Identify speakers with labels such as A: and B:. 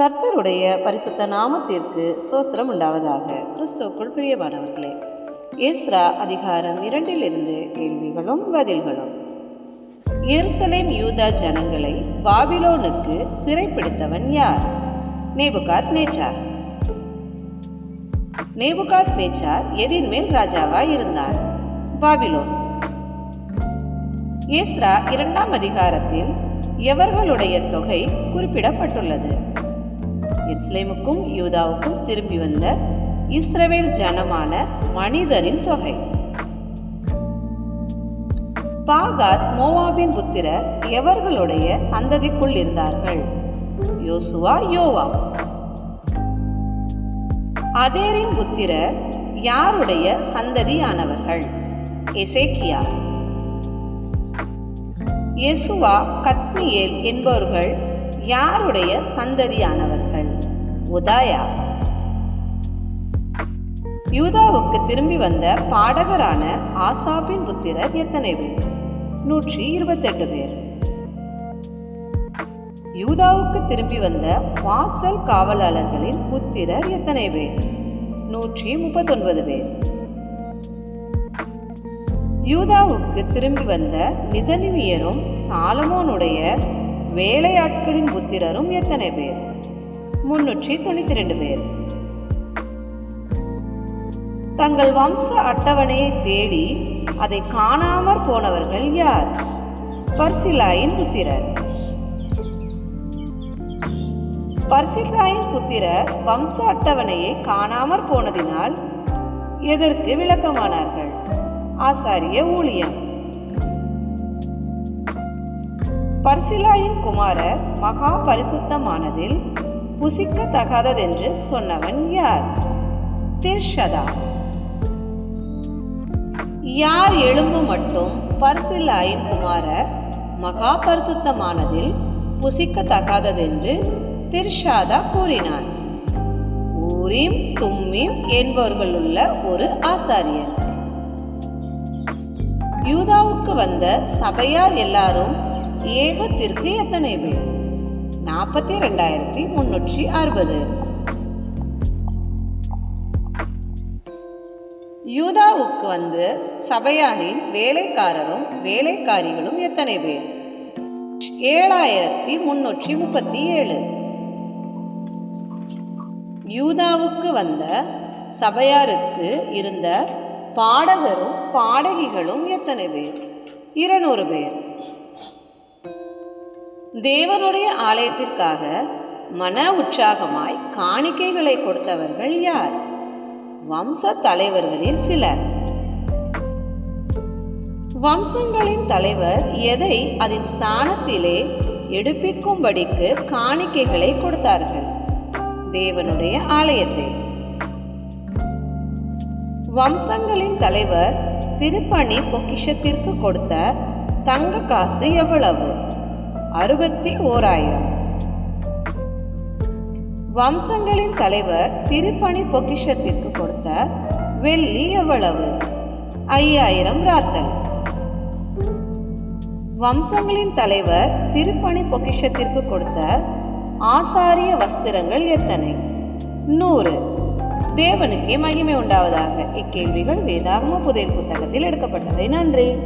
A: கர்த்தருடைய பரிசுத்த நாமத்திற்கு சோஸ்திரம் உண்டாவதாக. கிறிஸ்துவுக்குள் பிரியமானவர்களே எஸ்ரா அதிகாரம் இரண்டிலிருந்து கேள்விகளும் பதில்களும். எருசலேம் யூதா ஜனங்களை பாபிலோனுக்கு சிறைப்பிடித்தவன் யார்? நேபுகாத் நேச்சார் நேபுகாத் நேச்சார் எதின் மேல் ராஜாவா இருந்தான் பாபிலோன். ஏஸ்ரா இரண்டாம் அதிகாரத்தில் எவர்களுடைய தொகை குறிப்பிடப்பட்டுள்ளது? இஸ்லேமுக்கும் யூதாவுக்கும் திரும்பி வந்த இஸ்ரவேல் ஜனமான மனிதரின் தொகை. பாகாத் மோவாபின் புத்திரர் எவர்களுடைய சந்ததிக்குள் இருந்தார்கள்? யோசுவா யோவா அதேரின் புத்திரர் யாருடைய சந்ததியானவர்கள்? எசேக்கியா. யெசுவா கத்மியேல் என்பவர்கள் யாருடைய சந்ததியானவர்கள் உதாயா. யூதாவுக்கு திரும்பி வந்த பாடகரான ஆசாபின் புத்திரர் எத்தனை பேர்? நூற்றி இருபத்தெட்டு பேர். யூதாவுக்கு திரும்பி வந்த வாசல் காவலாளர்களின் புத்திரர் எத்தனை பேர்? நூற்றி முப்பத்தொன்பது பேர். யூதாவுக்கு திரும்பி வந்த நிதனிமியரும் சாலமோனுடைய வேலையாட்களின் புத்திரரும் எத்தனை பேர்? முன்னூற்றி தொண்ணூற்றி ரெண்டு பேர். தங்கள் வம்ச அட்டவணையை தேடி அதை காணாமற் போனவர்கள் யார்? பர்சிலாயின் புத்திரர். பர்சிலாயின் புத்திரர் வம்ச அட்டவணையை காணாமற் போனதினால் எதற்கு விளக்கமானார்கள்? ஆசாரிய ஊழியம். பர்சிலாயின் குமாரர் மகா பரிசுத்தமானதில் புசிக்கத்தகாததென்று சொன்னவன் யார்? திர்ஷதா யார் எலும்பு மட்டும் பர்சிலாயின் குமாரர் மகா பரிசுத்தமானதில் புசிக்கத்தகாததென்று திர்ஷாதா கூறினான். ஊரீம் தும்மீம் என்பவர்களுள்ள ஒரு ஆசாரியர் யூதாவுக்கு வந்த சபையார் எல்லாரும் ஏகத்திற்கு எத்தனை பேர்? நாற்பத்தி ரெண்டாயிரத்தி முன்னூற்றி அறுபது. யூதாவுக்கு வந்து சபையாரின் வேலைக்காரரும் வேலைக்காரிகளும் எத்தனை பேர்? ஏழாயிரத்தி முன்னூற்றி முப்பத்தி ஏழு. யூதாவுக்கு வந்த சபையாருக்கு இருந்த பாடகரும் பாடகிகளும் எத்தனை பேர்? இருநூறு பேர். தேவனுடைய ஆலயத்திற்காக மன உற்சாகமாய் காணிக்கைகளை கொடுத்தவர்கள் யார்? வம்ச தலைவர்களில் சிலர். வம்சங்களின் தலைவர் எதை அதன் ஸ்தானத்திலே எடுப்பிக்கும்படிக்கு காணிக்கைகளை கொடுத்தார்கள்? தேவனுடைய ஆலயத்தை. வம்சங்களின் தலைவர் திருப்பணி பொக்கிஷத்திற்கு கொடுத்த தங்க காசு எவ்வளவு? அறுபத்தி ஓராயிரம் வம்சங்களின் தலைவர் திருப்பணி பொக்கிஷத்திற்கு கொடுத்த வெள்ளி எவ்வளவு? ஐயாயிரம் ராத்தல். வம்சங்களின் தலைவர் திருப்பணி பொக்கிஷத்திற்கு கொடுத்த ஆசாரிய வஸ்திரங்கள் எத்தனை? நூறு. தேவனுக்கே மகிமை உண்டாவதாக. இக்கேள்விகள் வேதாகம புதையல் புத்தகத்தில் எடுக்கப்பட்டதை நன்றி.